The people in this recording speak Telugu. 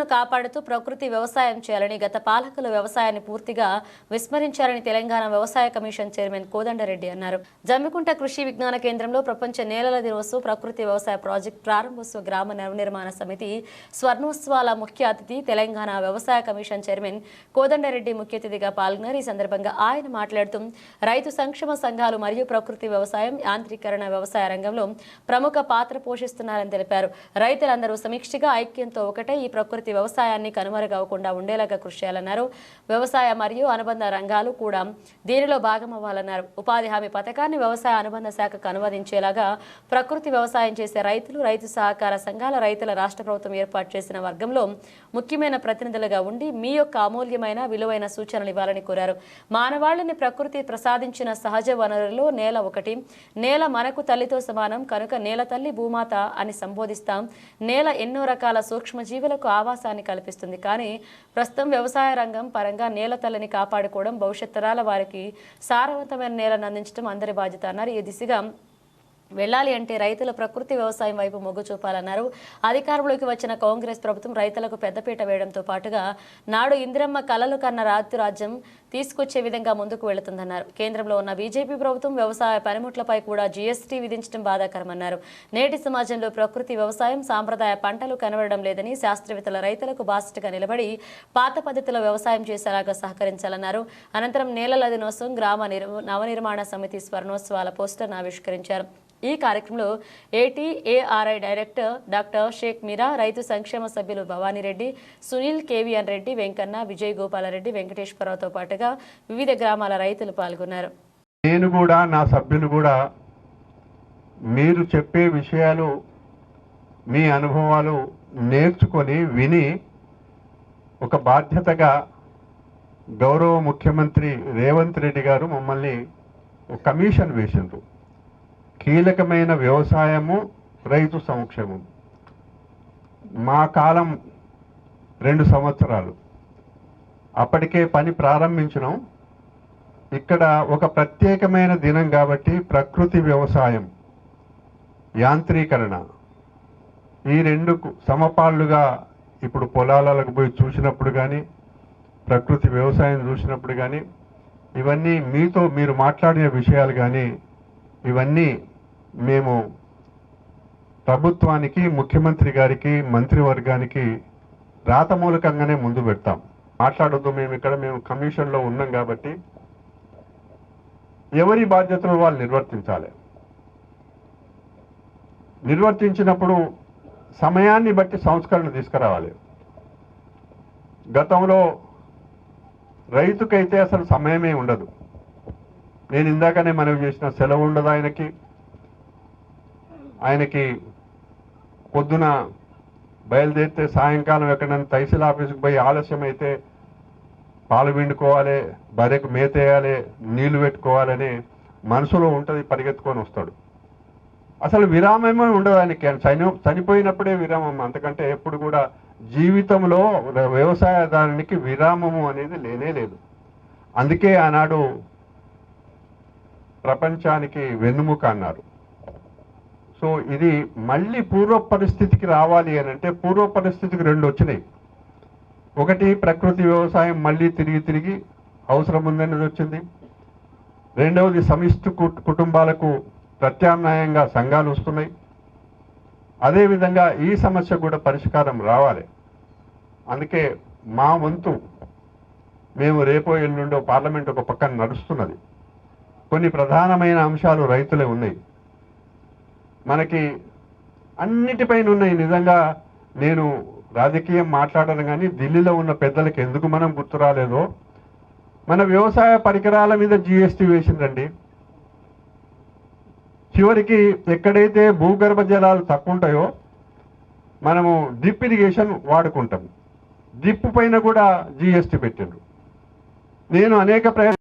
నేలలను కాపాడుతూ ప్రకృతి వ్యవసాయం చేయాలని గత పాలకులు వ్యవసాయాన్ని పూర్తిగా విస్మరించారని తెలంగాణ వ్యవసాయ కమిషన్ చైర్మన్ కోదండరెడ్డి అన్నారు. జమ్మికుంట కృషి విజ్ఞాన కేంద్రంలో ప్రపంచ నేలల దినోత్సవ ప్రకృతి వ్యవసాయ ప్రాజెక్ట్ ప్రారంభోత్సవ గ్రామ నవనిర్మాణ సమితి స్వర్ణోత్సవాల ముఖ్య అతిథి తెలంగాణ వ్యవసాయ కమిషన్ చైర్మన్ కోదండరెడ్డి ముఖ్య అతిథిగా పాల్గొన్నారు. ఈ సందర్భంగా ఆయన మాట్లాడుతూ రైతు సంక్షేమ సంఘాలు మరియు ప్రకృతి వ్యవసాయం యాంత్రీకరణ వ్యవసాయ రంగంలో ప్రముఖ పాత్ర పోషిస్తున్నారని తెలిపారు. రైతులందరూ సమీక్షగా ఐక్యంతో ఒకటే ఈ ప్రకృతి వ్యవసాయాన్ని కనుమరుగవకుండా ఉండేలాగా కృషి చేయాలన్నారు. వ్యవసాయ మరియు అనుబంధ రంగాలు కూడా దీనిలో భాగమవ్వాలన్నారు. ఉపాధి హామీ పథకాన్ని వ్యవసాయ అనుబంధ శాఖకు అనువదించేలాగా ప్రకృతి వ్యవసాయం చేసే రైతులు రైతు సహకార సంఘాల రైతుల రాష్ట్ర ప్రభుత్వం ఏర్పాటు చేసిన వర్గంలో ముఖ్యమైన ప్రతినిధులుగా ఉండి మీ యొక్క అమూల్యమైన విలువైన సూచనలు ఇవ్వాలని కోరారు. మానవాళిని ప్రకృతి ప్రసాదించిన సహజ వనరులు నేల ఒకటి. నేల మనకు తల్లితో సమానం కనుక నేల తల్లి భూమాత అని సంబోధిస్తాం. నేల ఎన్నో రకాల సూక్ష్మజీవులకు ఆవాసాన్ని కల్పిస్తుంది. కానీ ప్రస్తుతం వ్యవసాయ రంగం పరంగా నేల తల్లిని కాపాడుకోవడం భవిష్యత్ తరాల వారికి సారవంతమైన నేలను అందించడం అందరి బాధ్యత అన్నారు. ఈ దిశగా వెళ్ళాలి అంటే రైతుల ప్రకృతి వ్యవసాయం వైపు మొగ్గు చూపాలన్నారు. అధికారంలోకి వచ్చిన కాంగ్రెస్ ప్రభుత్వం రైతులకు పెద్దపీట వేయడంతో పాటుగా నాడు ఇందిరమ్మ కలలు కన్న రాత్రి రాజ్యం తీసుకొచ్చే విధంగా ముందుకు వెళుతుందన్నారు. కేంద్రంలో ఉన్న బీజేపీ ప్రభుత్వం వ్యవసాయ పనిముట్లపై కూడా జీఎస్టీ విధించడం బాధాకరమన్నారు. నేటి సమాజంలో ప్రకృతి వ్యవసాయం సాంప్రదాయ పంటలు కనబడడం లేదని శాస్త్రవేత్తల రైతులకు బాసటగా నిలబడి పాత పద్ధతిలో వ్యవసాయం చేసేలాగా సహకరించాలన్నారు. అనంతరం నేలల దినోత్సవం గ్రామ నవనిర్మాణ సమితి స్వర్ణోత్సవాల పోస్టర్ను ఆవిష్కరించారు. ఈ కార్యక్రమంలో ATARI director doctor Sheikh Meera రైతు సంక్షేమ సభ్యులు భవానీరెడ్డి సునీల్ కేవీఎన్ రెడ్డి వెంకన్న విజయ్ గోపాలరెడ్డి వెంకటేశ్వరరావుతో పాటుగా వివిధ గ్రామాల రైతులు పాల్గొన్నారు. నేను కూడా నా సభ్యులు కూడా మీరు చెప్పే విషయాలు మీ అనుభవాలు నేర్చుకొని విని ఒక బాధ్యతగా గౌరవ ముఖ్యమంత్రి రేవంత్ రెడ్డి గారు మమ్మల్ని ఒక కమిషన్ వేసిండ్రు. కీలకమైన వ్యవసాయము రైతు సంక్షేమం మా కాలం రెండు సంవత్సరాలు. అప్పటికే పని ప్రారంభించినాం. ఇక్కడ ఒక ప్రత్యేకమైన దినం కాబట్టి ప్రకృతి వ్యవసాయం యాంత్రీకరణ. ఈ రెండు సమపాళ్ళుగా ఇప్పుడు పొలాలకు పోయి చూసినప్పుడు కానీ ప్రకృతి వ్యవసాయం చూసినప్పుడు కానీ ఇవన్నీ మీతో మీరు మాట్లాడిన విషయాలు కానీ ఇవన్నీ మేము ప్రభుత్వానికి ముఖ్యమంత్రి గారికి మంత్రివర్గానికి రాతమూలకంగానే ముందు పెడతాం. మాట్లాడొద్దు మేము ఇక్కడ మేము కమిషన్లో ఉన్నాం కాబట్టి ఎవరి బాధ్యతలు వాళ్ళు నిర్వర్తించాలి. నిర్వర్తించినప్పుడు సమయాన్ని బట్టి సంస్కరణ తీసుకురావాలి. గతంలో రైతుకైతే అసలు సమయమే ఉండదు. నేను ఇందాకనే మనవి చేసిన సెలవు ఉండదు ఆయనకి. ఆయనకి పొద్దున బయలుదేరితే సాయంకాలం ఎక్కడైనా తహసీల్ ఆఫీస్కి పోయి ఆలస్యం అయితే పాలు పిండుకోవాలి బర్రెకు మేతేయాలి నీళ్ళు పెట్టుకోవాలని మనసులో ఉంటుంది పరిగెత్తుకొని వస్తాడు. అసలు విరామమే ఉండదు ఆయనకి. చని చనిపోయినప్పుడే విరామం. అంతకంటే ఎప్పుడు కూడా జీవితంలో వ్యవసాయదారునికి విరామము అనేది లేనే లేదు. అందుకే ఆనాడు ప్రపంచానికి వెన్నుముక అన్నారు. సో ఇది మళ్ళీ పూర్వ పరిస్థితికి రావాలి అని అంటే పూర్వ పరిస్థితికి రెండు వచ్చినాయి. ఒకటి ప్రకృతి వ్యవసాయం మళ్ళీ తిరిగి తిరిగి అవసరం ఉందనేది వచ్చింది. రెండవది సమిష్టి కుటుంబాలకు ప్రత్యామ్నాయంగా సంఘాలు వస్తున్నాయి. అదేవిధంగా ఈ సమస్య కూడా పరిష్కారం రావాలి. అందుకే మా వంతు మేము రేపో ఎల్లుండో పార్లమెంట్ ఒక పక్కన నడుస్తున్నది. కొన్ని ప్రధానమైన అంశాలు రైతులే ఉన్నాయి. మనకి అన్నిటిపైన ఉన్నాయి నిజంగా నేను రాజకీయం మాట్లాడను కానీ ఢిల్లీలో ఉన్న పెద్దలకు ఎందుకు మనం గుర్తు రాలేదో. మన వ్యవసాయ పరికరాల మీద జిఎస్టీ వేసిందండి చివరికి ఎక్కడైతే భూగర్భ జలాలు తక్కువ ఉంటాయో మనము డ్రిప్ ఇరిగేషన్ వాడుకుంటాం. డ్రిప్ పైన కూడా జిఎస్టీ పెట్టిండ్రు. నేను అనేక ప్రయత్నం